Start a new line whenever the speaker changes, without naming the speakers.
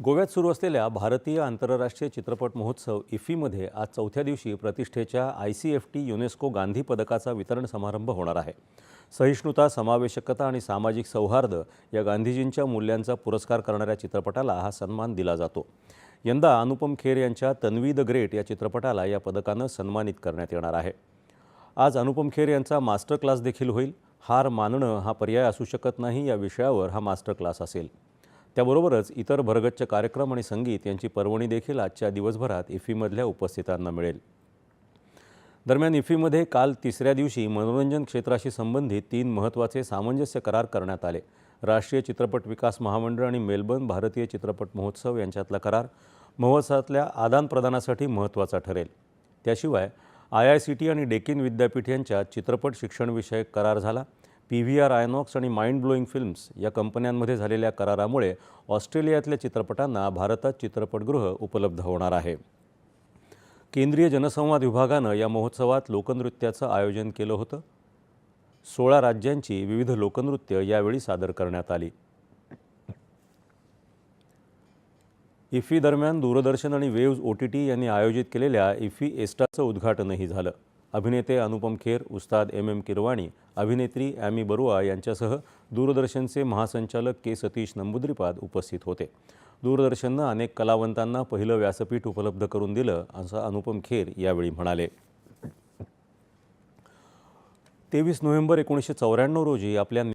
गोव्यात सुरू असलेल्या भारतीय आंतरराष्ट्रीय चित्रपट महोत्सव इफ्फीमध्ये आज चौथ्या दिवशी प्रतिष्ठेच्या I C F T UNESCO Gandhi पदकाचा वितरण समारंभ होणार आहे. सहिष्णुता समावेशकता आणि सामाजिक सौहार्द या गांधीजींच्या मूल्यांचा पुरस्कार करणाऱ्या चित्रपटाला हा सन्मान दिला जातो. यंदा अनुपम खेर यांच्या तन्वी द ग्रेट या चित्रपटाला या पदकानं सन्मानित करण्यात येणार आहे. आज अनुपम खेर यांचा मास्टर क्लास देखील होईल. हार मानणं हा पर्याय असू शकत नाही या विषयावर हा मास्टर क्लास असेल. त्याबरोबरच इतर भरगच्च कार्यक्रम आणि संगीत यांची पर्वणी देखील आजच्या दिवसभरात इफ्फीमधल्या उपस्थितांना मिळेल. दरम्यान इफ्फीमध्ये काल तिसऱ्या दिवशी मनोरंजन क्षेत्राशी संबंधित तीन महत्त्वाचे सामंजस्य करार करण्यात आले. राष्ट्रीय चित्रपट विकास महामंडळ आणि मेलबर्न भारतीय चित्रपट महोत्सव यांच्यातला करार महोत्सवातल्या आदानप्रदानासाठी महत्त्वाचा ठरेल. त्याशिवाय आय आय सी टी आणि डेकिन विद्यापीठ यांच्यात चित्रपट शिक्षणविषयक करार झाला. पी व्ही आर आयनॉक्स आणि माइंड ब्लोईंग फिल्म्स या कंपन्यांमध्ये झालेल्या करारामुळे ऑस्ट्रेलियातल्या चित्रपटांना भारतात चित्रपटगृह उपलब्ध होणार आहे. केंद्रीय जनसंवाद विभागानं या महोत्सवात लोकनृत्याचं आयोजन केलं होतं. सोळा राज्यांची विविध लोकनृत्य यावेळी सादर करण्यात आली. इफ्फी दरम्यान दूरदर्शन आणि वेव्ज ओ टी टी यांनी आयोजित केलेल्या इफ्फी एस्टाचं उद्घाटनही झालं. अभिनेते अनुपम खेर उस्ताद एम एम किरवाणी अभिनेत्री ॲमी बरुआ यांच्यासह दूरदर्शनचे महासंचालक के सतीश नंबुद्रीपाद उपस्थित होते. दूरदर्शननं अनेक कलावंतांना पहिलं व्यासपीठ उपलब्ध करून दिलं असं अनुपम खेर यावेळी म्हणाले. तेवीस नोव्हेंबर एकोणीसशे चौऱ्याण्णव रोजी आपल्या